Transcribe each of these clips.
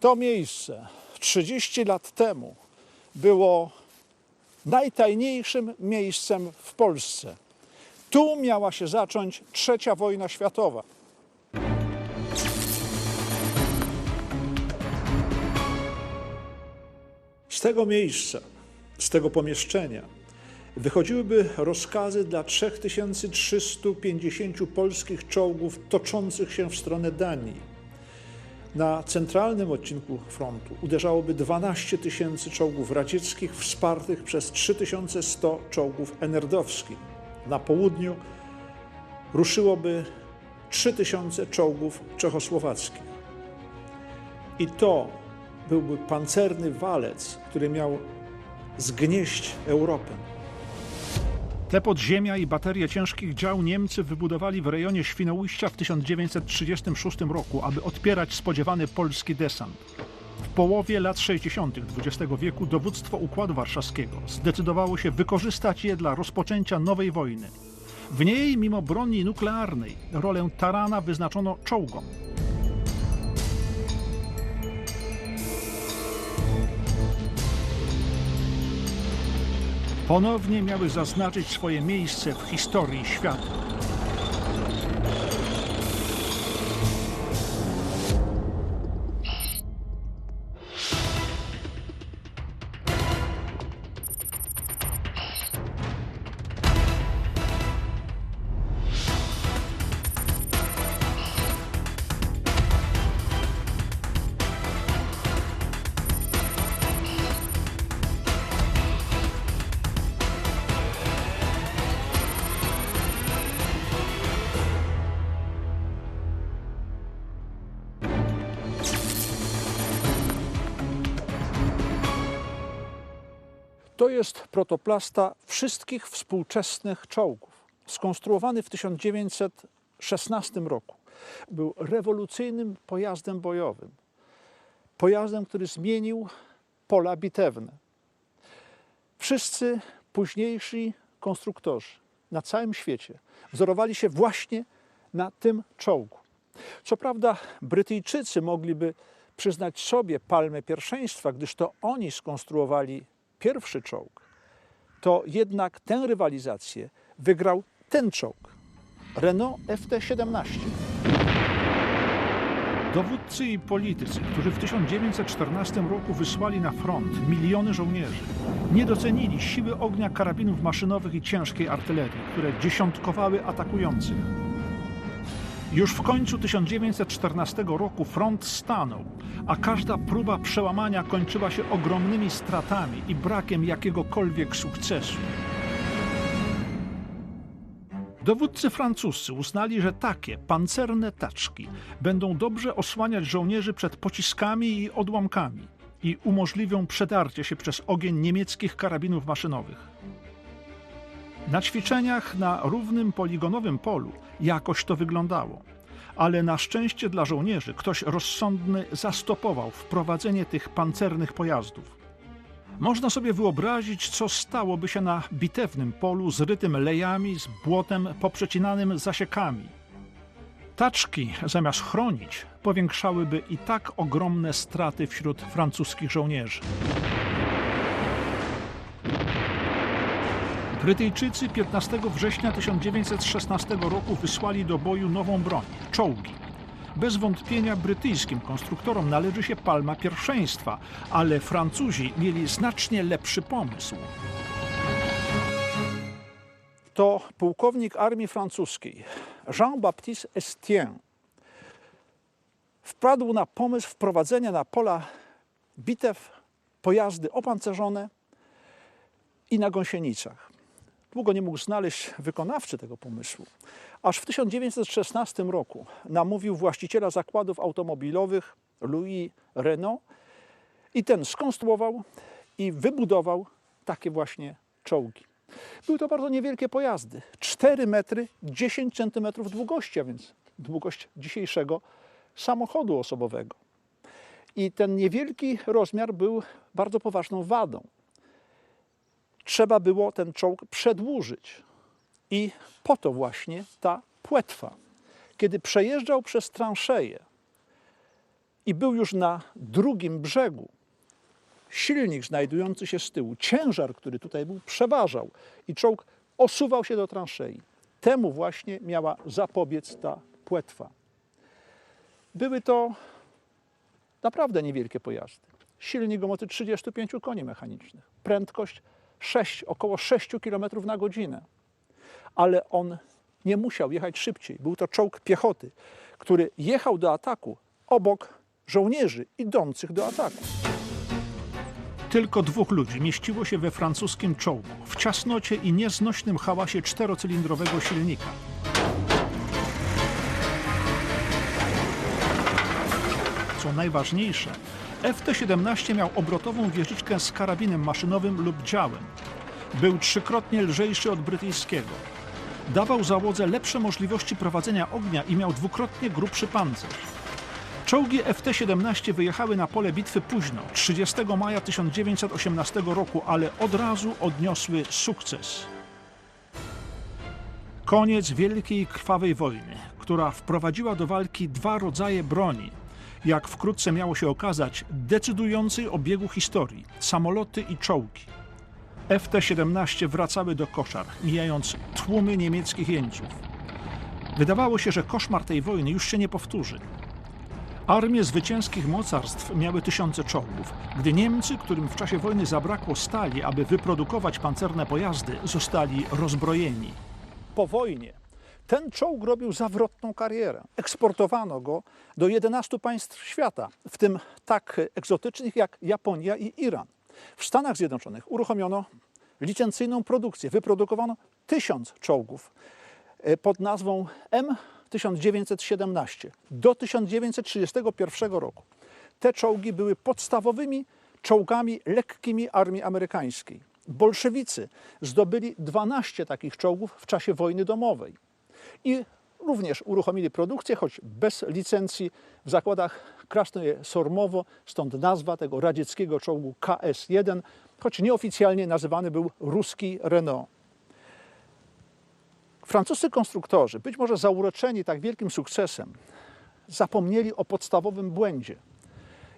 To miejsce 30 lat temu było najtajniejszym miejscem w Polsce. Tu miała się zacząć trzecia wojna światowa. Z tego miejsca, z tego pomieszczenia wychodziłyby rozkazy dla 3350 polskich czołgów toczących się w stronę Danii. Na centralnym odcinku frontu uderzałoby 12 tysięcy czołgów radzieckich wspartych przez 3100 czołgów enerdowskich. Na południu ruszyłoby 3000 czołgów czechosłowackich. I to byłby pancerny walec, który miał zgnieść Europę. Te podziemia i baterie ciężkich dział Niemcy wybudowali w rejonie Świnoujścia w 1936 roku, aby odpierać spodziewany polski desant. W połowie lat 60. XX wieku dowództwo Układu Warszawskiego zdecydowało się wykorzystać je dla rozpoczęcia nowej wojny. W niej, mimo broni nuklearnej, rolę tarana wyznaczono czołgom. Ponownie miały zaznaczyć swoje miejsce w historii świata. To jest protoplasta wszystkich współczesnych czołgów. Skonstruowany w 1916 roku. Był rewolucyjnym pojazdem bojowym. Pojazdem, który zmienił pola bitewne. Wszyscy późniejsi konstruktorzy na całym świecie wzorowali się właśnie na tym czołgu. Co prawda, Brytyjczycy mogliby przyznać sobie palmę pierwszeństwa, gdyż to oni skonstruowali pierwszy czołg, to jednak tę rywalizację wygrał ten czołg Renault FT-17. Dowódcy i politycy, którzy w 1914 roku wysłali na front miliony żołnierzy, nie docenili siły ognia karabinów maszynowych i ciężkiej artylerii, które dziesiątkowały atakujących. Już w końcu 1914 roku front stanął, a każda próba przełamania kończyła się ogromnymi stratami i brakiem jakiegokolwiek sukcesu. Dowódcy francuscy uznali, że takie pancerne taczki będą dobrze osłaniać żołnierzy przed pociskami i odłamkami i umożliwią przedarcie się przez ogień niemieckich karabinów maszynowych. Na ćwiczeniach na równym poligonowym polu jakoś to wyglądało, ale na szczęście dla żołnierzy ktoś rozsądny zastopował wprowadzenie tych pancernych pojazdów. Można sobie wyobrazić, co stałoby się na bitewnym polu zrytym lejami, z błotem poprzecinanym zasiekami. Taczki, zamiast chronić, powiększałyby i tak ogromne straty wśród francuskich żołnierzy. Brytyjczycy 15 września 1916 roku wysłali do boju nową broń czołgi. Bez wątpienia brytyjskim konstruktorom należy się palma pierwszeństwa, ale Francuzi mieli znacznie lepszy pomysł. To pułkownik armii francuskiej Jean-Baptiste Estienne wpadł na pomysł wprowadzenia na pola bitew pojazdy opancerzone i na gąsienicach. Długo nie mógł znaleźć wykonawcy tego pomysłu, aż w 1916 roku namówił właściciela zakładów automobilowych Louis Renault i ten skonstruował i wybudował takie właśnie czołgi. Były to bardzo niewielkie pojazdy, 4 metry 10 centymetrów długości, a więc długość dzisiejszego samochodu osobowego. I ten niewielki rozmiar był bardzo poważną wadą trzeba było ten czołg przedłużyć. I po to właśnie ta płetwa. Kiedy przejeżdżał przez transzeję i był już na drugim brzegu. Silnik znajdujący się z tyłu, ciężar, który tutaj był, przeważał i czołg osuwał się do transzei. Temu właśnie miała zapobiec ta płetwa. Były to naprawdę niewielkie pojazdy. Silnik o mocy 35 koni mechanicznych, prędkość 6, około 6 km na godzinę. Ale on nie musiał jechać szybciej. Był to czołg piechoty, który jechał do ataku obok żołnierzy idących do ataku. Tylko dwóch ludzi mieściło się we francuskim czołgu w ciasnocie i nieznośnym hałasie czterocylindrowego silnika. Co najważniejsze, FT-17 miał obrotową wieżyczkę z karabinem maszynowym lub działem. Był trzykrotnie lżejszy od brytyjskiego. Dawał załodze lepsze możliwości prowadzenia ognia i miał dwukrotnie grubszy pancerz. Czołgi FT-17 wyjechały na pole bitwy późno, 30 maja 1918 roku, ale od razu odniosły sukces. Koniec wielkiej krwawej wojny, która wprowadziła do walki dwa rodzaje broni. Jak wkrótce miało się okazać, decydującej o biegu historii samoloty i czołgi. FT-17 wracały do koszar, mijając tłumy niemieckich jeńców. Wydawało się, że koszmar tej wojny już się nie powtórzy. Armie zwycięskich mocarstw miały tysiące czołgów, gdy Niemcy, którym w czasie wojny zabrakło stali, aby wyprodukować pancerne pojazdy, zostali rozbrojeni. Po wojnie ten czołg robił zawrotną karierę. Eksportowano go do 11 państw świata, w tym tak egzotycznych jak Japonia i Iran. W Stanach Zjednoczonych uruchomiono licencyjną produkcję. Wyprodukowano tysiąc czołgów e, pod nazwą M1917 do 1931 roku. Te czołgi były podstawowymi czołgami lekkimi armii amerykańskiej. Bolszewicy zdobyli 12 takich czołgów w czasie wojny domowej i również uruchomili produkcję, choć bez licencji w zakładach Krasnoje Sormowo, stąd nazwa tego radzieckiego czołgu KS-1, choć nieoficjalnie nazywany był ruski Renault. Francuscy konstruktorzy, być może zauroczeni tak wielkim sukcesem, zapomnieli o podstawowym błędzie,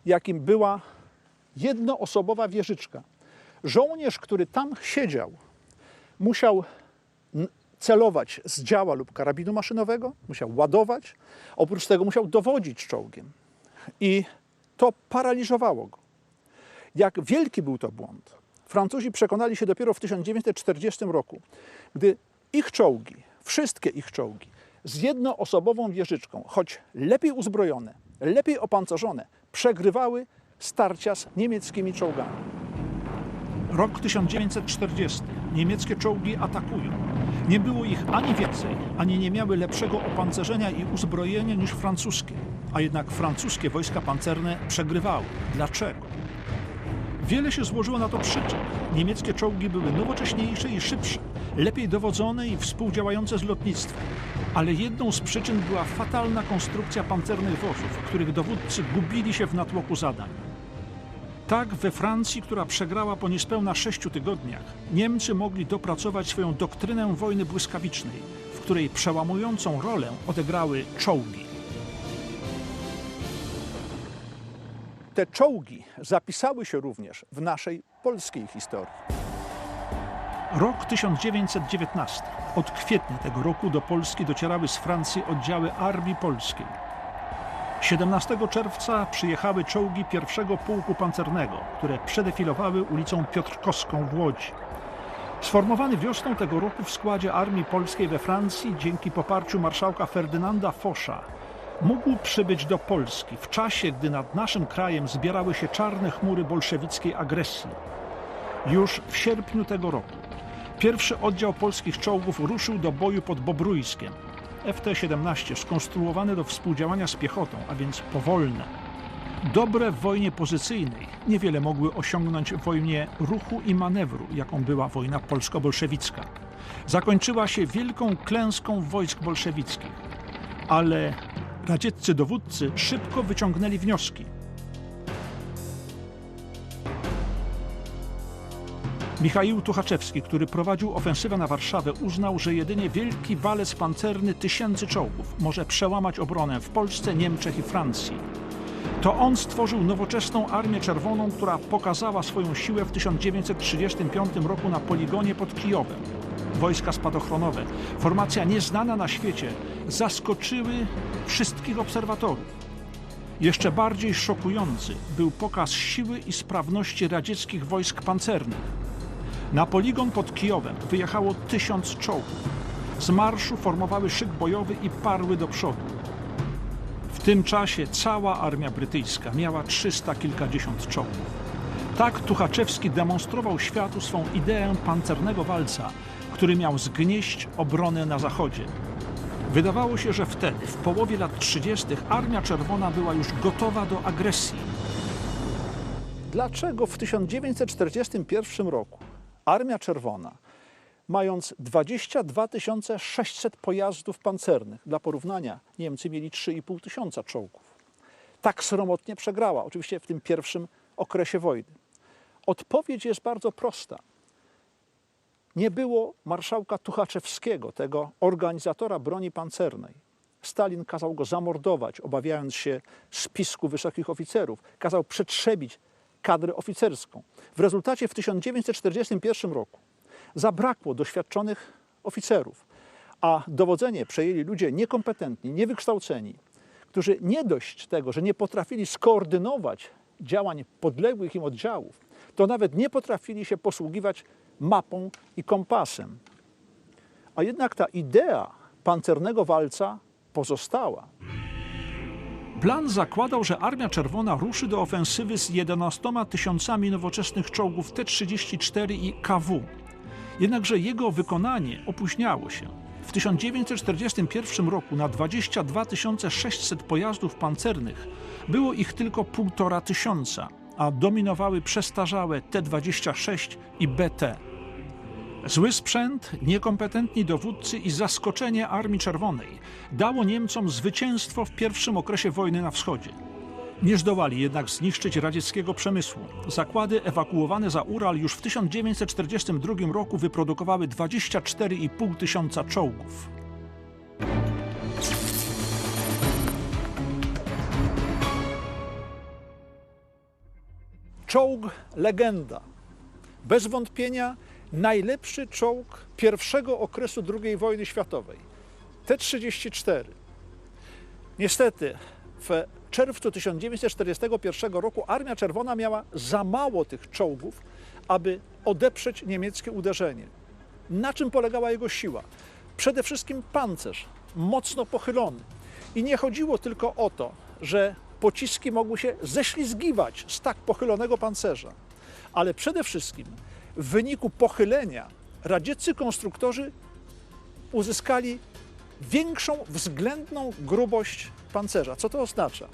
jakim była jednoosobowa wieżyczka. Żołnierz, który tam siedział, musiał celować z działa lub karabinu maszynowego, musiał ładować, oprócz tego musiał dowodzić czołgiem. I to paraliżowało go. Jak wielki był to błąd, Francuzi przekonali się dopiero w 1940 roku, gdy ich czołgi, wszystkie ich czołgi, z jednoosobową wieżyczką, choć lepiej uzbrojone, lepiej opancerzone, przegrywały starcia z niemieckimi czołgami. Rok 1940. Niemieckie czołgi atakują. Nie było ich ani więcej, ani nie miały lepszego opancerzenia i uzbrojenia niż francuskie. A jednak francuskie wojska pancerne przegrywały. Dlaczego? Wiele się złożyło na to przyczyn. Niemieckie czołgi były nowocześniejsze i szybsze, lepiej dowodzone i współdziałające z lotnictwem. Ale jedną z przyczyn była fatalna konstrukcja pancernych wozów, których dowódcy gubili się w natłoku zadań. Tak we Francji, która przegrała po niespełna sześciu tygodniach, Niemcy mogli dopracować swoją doktrynę wojny błyskawicznej, w której przełamującą rolę odegrały czołgi. Te czołgi zapisały się również w naszej polskiej historii. Rok 1919. Od kwietnia tego roku do Polski docierały z Francji oddziały Armii Polskiej. 17 czerwca przyjechały czołgi pierwszego pułku pancernego, które przedefilowały ulicą Piotrkowską w Łodzi. Sformowany wiosną tego roku w składzie Armii Polskiej we Francji dzięki poparciu marszałka Ferdynanda Fosza mógł przybyć do Polski w czasie, gdy nad naszym krajem zbierały się czarne chmury bolszewickiej agresji. Już w sierpniu tego roku pierwszy oddział polskich czołgów ruszył do boju pod Bobrójskiem. FT-17 skonstruowane do współdziałania z piechotą, a więc powolne. Dobre w wojnie pozycyjnej niewiele mogły osiągnąć w wojnie ruchu i manewru, jaką była wojna polsko-bolszewicka. Zakończyła się wielką klęską wojsk bolszewickich, ale radzieccy dowódcy szybko wyciągnęli wnioski. Michaił Tuchaczewski, który prowadził ofensywę na Warszawę, uznał, że jedynie wielki walec pancerny tysięcy czołgów może przełamać obronę w Polsce, Niemczech i Francji. To on stworzył nowoczesną Armię Czerwoną, która pokazała swoją siłę w 1935 roku na poligonie pod Kijowem. Wojska spadochronowe, formacja nieznana na świecie, zaskoczyły wszystkich obserwatorów. Jeszcze bardziej szokujący był pokaz siły i sprawności radzieckich wojsk pancernych. Na poligon pod Kijowem wyjechało tysiąc czołgów. Z marszu formowały szyk bojowy i parły do przodu. W tym czasie cała armia brytyjska miała trzysta kilkadziesiąt czołgów. Tak Tuchaczewski demonstrował światu swą ideę pancernego walca, który miał zgnieść obronę na zachodzie. Wydawało się, że wtedy, w połowie lat 30., Armia Czerwona była już gotowa do agresji. Dlaczego w 1941 roku Armia Czerwona, mając 22 600 pojazdów pancernych, dla porównania Niemcy mieli 3,5 tysiąca czołgów, tak sromotnie przegrała, oczywiście w tym pierwszym okresie wojny? Odpowiedź jest bardzo prosta. Nie było marszałka Tuchaczewskiego, tego organizatora broni pancernej. Stalin kazał go zamordować, obawiając się spisku wysokich oficerów. Kazał przetrzebić kadrę oficerską. W rezultacie w 1941 roku zabrakło doświadczonych oficerów, a dowodzenie przejęli ludzie niekompetentni, niewykształceni, którzy nie dość tego, że nie potrafili skoordynować działań podległych im oddziałów, to nawet nie potrafili się posługiwać mapą i kompasem. A jednak ta idea pancernego walca pozostała. Plan zakładał, że Armia Czerwona ruszy do ofensywy z 11 tysiącami nowoczesnych czołgów T-34 i KW. Jednakże jego wykonanie opóźniało się. W 1941 roku na 22 600 pojazdów pancernych było ich tylko półtora tysiąca, a dominowały przestarzałe T-26 i BT. Zły sprzęt, niekompetentni dowódcy i zaskoczenie Armii Czerwonej dało Niemcom zwycięstwo w pierwszym okresie wojny na wschodzie. Nie zdołali jednak zniszczyć radzieckiego przemysłu. Zakłady ewakuowane za Ural już w 1942 roku wyprodukowały 24,5 tysiąca czołgów. Czołg legenda. Bez wątpienia najlepszy czołg pierwszego okresu II wojny światowej. T-34. Niestety w czerwcu 1941 roku Armia Czerwona miała za mało tych czołgów, aby odeprzeć niemieckie uderzenie. Na czym polegała jego siła? Przede wszystkim pancerz, mocno pochylony. I nie chodziło tylko o to, że pociski mogły się ześlizgiwać z tak pochylonego pancerza, ale przede wszystkim w wyniku pochylenia radzieccy konstruktorzy uzyskali większą względną grubość pancerza. Co to oznacza?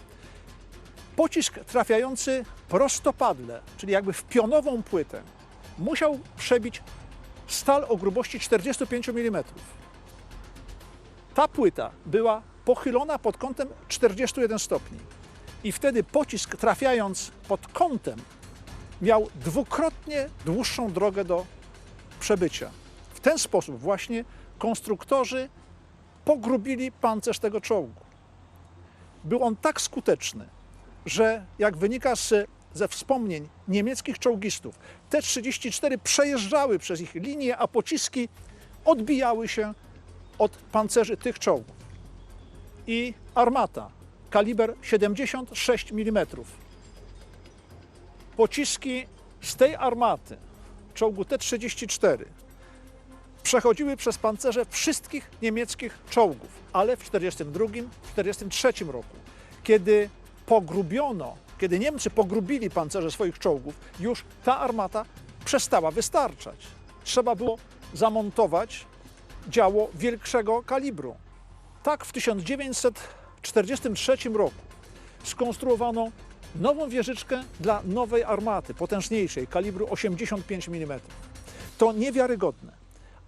Pocisk trafiający prostopadle, czyli jakby w pionową płytę, musiał przebić stal o grubości 45 mm. Ta płyta była pochylona pod kątem 41 stopni. I wtedy pocisk trafiając pod kątem miał dwukrotnie dłuższą drogę do przebycia. W ten sposób właśnie konstruktorzy pogrubili pancerz tego czołgu. Był on tak skuteczny, że jak wynika z, ze wspomnień niemieckich czołgistów, T-34 przejeżdżały przez ich linię, a pociski odbijały się od pancerzy tych czołgów. I armata, kaliber 76 mm. Pociski z tej armaty, czołgu T-34, przechodziły przez pancerze wszystkich niemieckich czołgów, ale w 1942-1943 roku, kiedy pogrubiono, kiedy Niemcy pogrubili pancerze swoich czołgów, już ta armata przestała wystarczać. Trzeba było zamontować działo większego kalibru. Tak w 1943 roku skonstruowano nową wieżyczkę dla nowej armaty, potężniejszej, kalibru 85 mm. To niewiarygodne,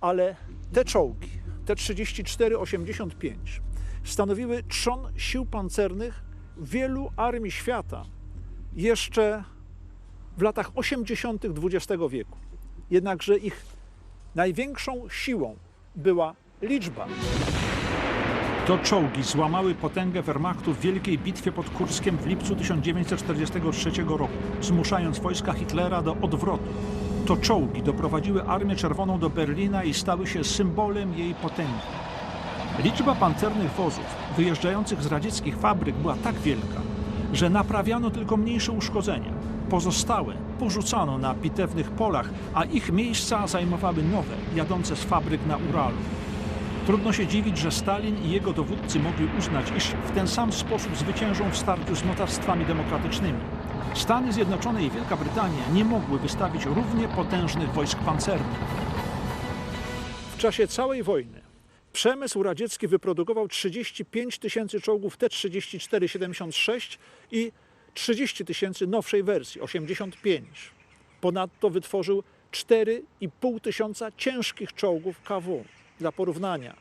ale te czołgi, te 34-85, stanowiły trzon sił pancernych wielu armii świata jeszcze w latach 80. XX wieku. Jednakże ich największą siłą była liczba. To czołgi złamały potęgę Wehrmachtu w wielkiej bitwie pod Kurskiem w lipcu 1943 roku, zmuszając wojska Hitlera do odwrotu. To czołgi doprowadziły Armię Czerwoną do Berlina i stały się symbolem jej potęgi. Liczba pancernych wozów wyjeżdżających z radzieckich fabryk była tak wielka, że naprawiano tylko mniejsze uszkodzenia. Pozostałe porzucano na bitewnych polach, a ich miejsca zajmowały nowe, jadące z fabryk na Uralu. Trudno się dziwić, że Stalin i jego dowódcy mogli uznać, iż w ten sam sposób zwyciężą w starciu z mocarstwami demokratycznymi. Stany Zjednoczone i Wielka Brytania nie mogły wystawić równie potężnych wojsk pancernych. W czasie całej wojny przemysł radziecki wyprodukował 35 tysięcy czołgów T-34-76 i 30 tysięcy nowszej wersji 85. Ponadto wytworzył 4,5 tysiąca ciężkich czołgów KW. Dla porównania,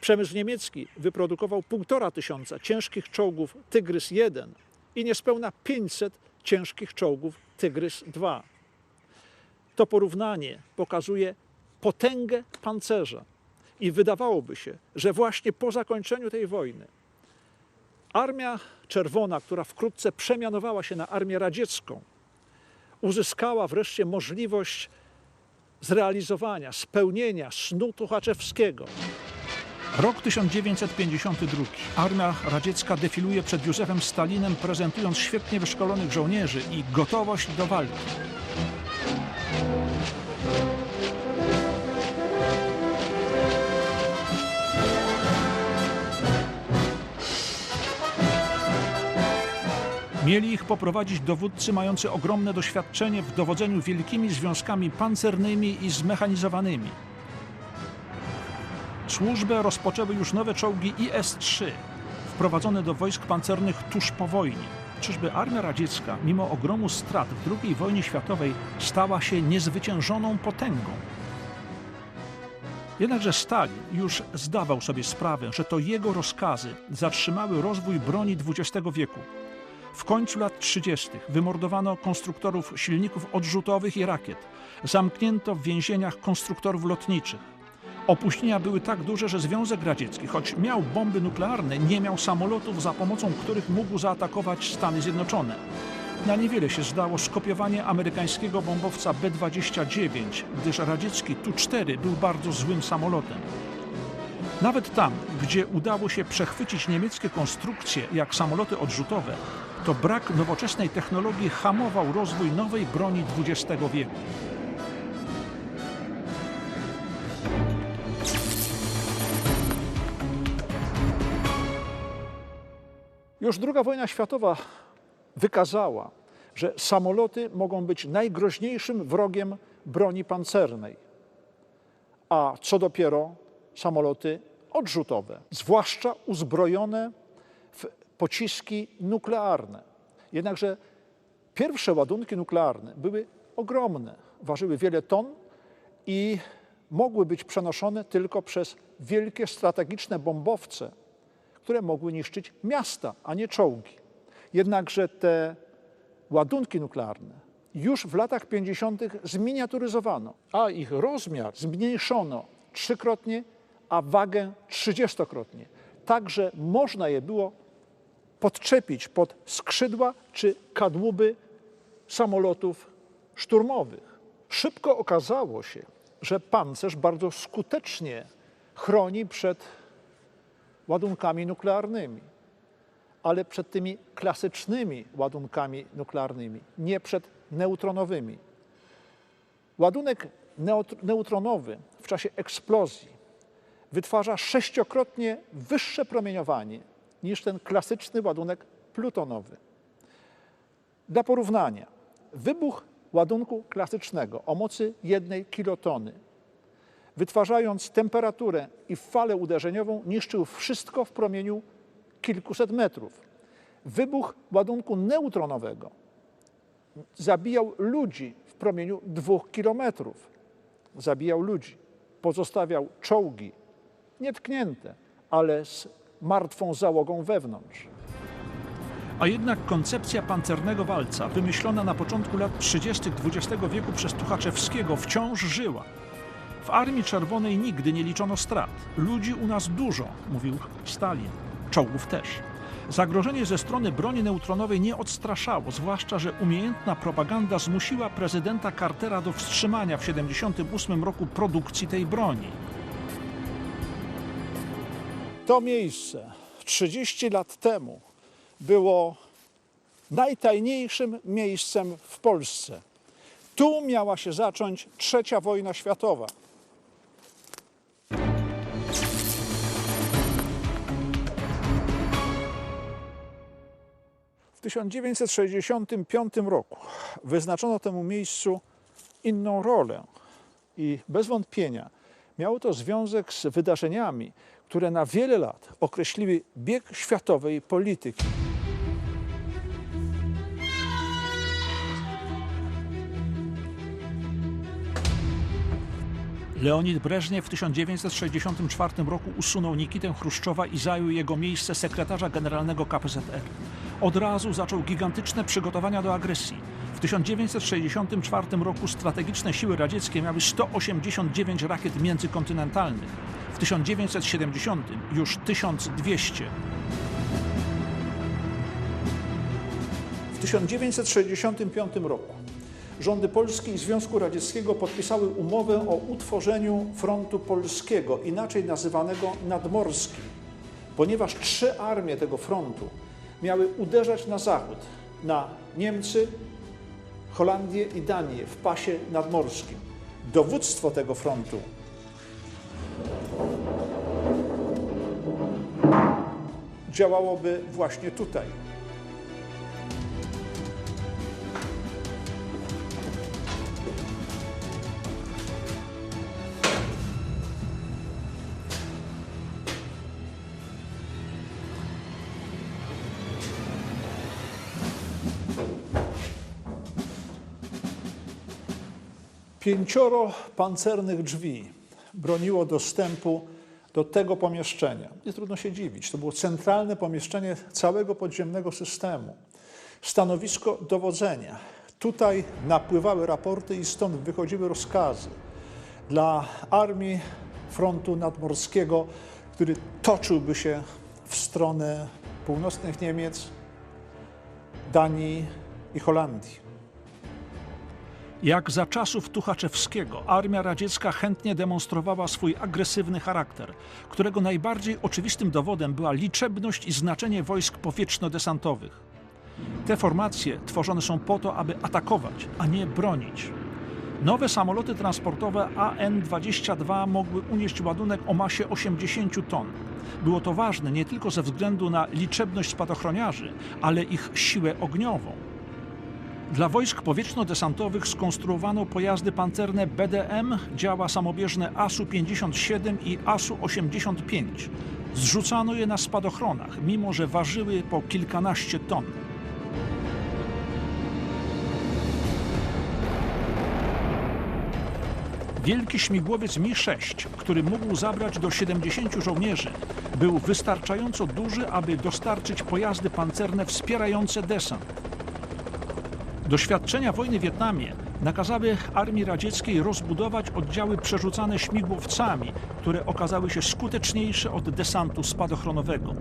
przemysł niemiecki wyprodukował 1,5 tysiąca ciężkich czołgów Tygrys 1 i niespełna 500 ciężkich czołgów Tygrys 2. To porównanie pokazuje potęgę pancerza. I wydawałoby się, że właśnie po zakończeniu tej wojny Armia Czerwona, która wkrótce przemianowała się na Armię Radziecką, uzyskała wreszcie możliwość zrealizowania, spełnienia snu Tuchaczewskiego. Rok 1952. Armia radziecka defiluje przed Józefem Stalinem, prezentując świetnie wyszkolonych żołnierzy i gotowość do walki. Mieli ich poprowadzić dowódcy mający ogromne doświadczenie w dowodzeniu wielkimi związkami pancernymi i zmechanizowanymi. Służbę rozpoczęły już nowe czołgi IS-3, wprowadzone do wojsk pancernych tuż po wojnie. Czyżby armia radziecka, mimo ogromu strat w II wojnie światowej, stała się niezwyciężoną potęgą? Jednakże Stalin już zdawał sobie sprawę, że to jego rozkazy zatrzymały rozwój broni XX wieku. W końcu lat 30. wymordowano konstruktorów silników odrzutowych i rakiet. Zamknięto w więzieniach konstruktorów lotniczych. Opóźnienia były tak duże, że Związek Radziecki, choć miał bomby nuklearne, nie miał samolotów, za pomocą których mógł zaatakować Stany Zjednoczone. Na niewiele się zdało skopiowanie amerykańskiego bombowca B-29, gdyż radziecki Tu-4 był bardzo złym samolotem. Nawet tam, gdzie udało się przechwycić niemieckie konstrukcje, jak samoloty odrzutowe, to brak nowoczesnej technologii hamował rozwój nowej broni XX wieku. Już II wojna światowa wykazała, że samoloty mogą być najgroźniejszym wrogiem broni pancernej, a co dopiero samoloty odrzutowe, zwłaszcza uzbrojone pociski nuklearne. Jednakże pierwsze ładunki nuklearne były ogromne, ważyły wiele ton i mogły być przenoszone tylko przez wielkie strategiczne bombowce, które mogły niszczyć miasta, a nie czołgi. Jednakże te ładunki nuklearne już w latach 50. zminiaturyzowano, a ich rozmiar zmniejszono trzykrotnie, a wagę trzydziestokrotnie. Także można je było podczepić pod skrzydła czy kadłuby samolotów szturmowych. Szybko okazało się, że pancerz bardzo skutecznie chroni przed ładunkami nuklearnymi, ale przed tymi klasycznymi ładunkami nuklearnymi, nie przed neutronowymi. Ładunek neutr- neutronowy w czasie eksplozji wytwarza sześciokrotnie wyższe promieniowanie niż ten klasyczny ładunek plutonowy. Dla porównania, wybuch ładunku klasycznego o mocy jednej kilotony, wytwarzając temperaturę i falę uderzeniową, niszczył wszystko w promieniu kilkuset metrów. Wybuch ładunku neutronowego zabijał ludzi w promieniu dwóch kilometrów. Zabijał ludzi. Pozostawiał czołgi nietknięte, ale z martwą załogą wewnątrz. A jednak koncepcja pancernego walca, wymyślona na początku lat 30. XX wieku przez Tuchaczewskiego, wciąż żyła. W Armii Czerwonej nigdy nie liczono strat. Ludzi u nas dużo, mówił Stalin. Czołgów też. Zagrożenie ze strony broni neutronowej nie odstraszało, zwłaszcza, że umiejętna propaganda zmusiła prezydenta Cartera do wstrzymania w 1978 roku produkcji tej broni. To miejsce 30 lat temu było najtajniejszym miejscem w Polsce. Tu miała się zacząć trzecia wojna światowa. W 1965 roku wyznaczono temu miejscu inną rolę i bez wątpienia miało to związek z wydarzeniami, które na wiele lat określiły bieg światowej polityki. Leonid Breżniew w 1964 roku usunął Nikitę Chruszczowa i zajął jego miejsce sekretarza generalnego KPZR. Od razu zaczął gigantyczne przygotowania do agresji. W 1964 roku strategiczne siły radzieckie miały 189 rakiet międzykontynentalnych. W 1970 już 1200. W 1965 roku rządy Polski i Związku Radzieckiego podpisały umowę o utworzeniu frontu polskiego, inaczej nazywanego nadmorskim, ponieważ trzy armie tego frontu miały uderzać na zachód, na Niemcy, Holandię i Danię w pasie nadmorskim. Dowództwo tego frontu działałoby właśnie tutaj. Pięcioro pancernych drzwi broniło dostępu do tego pomieszczenia. Nie trudno się dziwić, to było centralne pomieszczenie całego podziemnego systemu. Stanowisko dowodzenia. Tutaj napływały raporty i stąd wychodziły rozkazy dla armii frontu nadmorskiego, który toczyłby się w stronę północnych Niemiec, Danii i Holandii. Jak za czasów Tuchaczewskiego, armia radziecka chętnie demonstrowała swój agresywny charakter, którego najbardziej oczywistym dowodem była liczebność i znaczenie wojsk powietrzno-desantowych. Te formacje tworzone są po to, aby atakować, a nie bronić. Nowe samoloty transportowe AN-22 mogły unieść ładunek o masie 80 ton. Było to ważne nie tylko ze względu na liczebność spadochroniarzy, ale ich siłę ogniową. Dla wojsk powietrzno-desantowych skonstruowano pojazdy pancerne BDM, działa samobieżne ASU-57 i ASU-85. Zrzucano je na spadochronach, mimo że ważyły po kilkanaście ton. Wielki śmigłowiec Mi-6, który mógł zabrać do 70 żołnierzy, był wystarczająco duży, aby dostarczyć pojazdy pancerne wspierające desant. Doświadczenia wojny w Wietnamie nakazały armii radzieckiej rozbudować oddziały przerzucane śmigłowcami, które okazały się skuteczniejsze od desantu spadochronowego.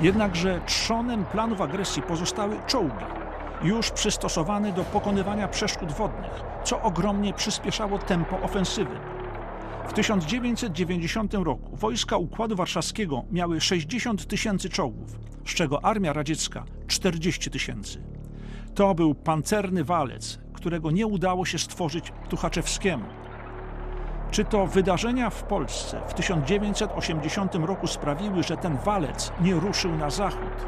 Jednakże trzonem planów agresji pozostały czołgi, już przystosowane do pokonywania przeszkód wodnych, co ogromnie przyspieszało tempo ofensywy. W 1990 roku wojska Układu Warszawskiego miały 60 tysięcy czołgów, z czego armia radziecka 40 tysięcy. To był pancerny walec, którego nie udało się stworzyć Tuchaczewskiemu. Czy to wydarzenia w Polsce w 1980 roku sprawiły, że ten walec nie ruszył na zachód?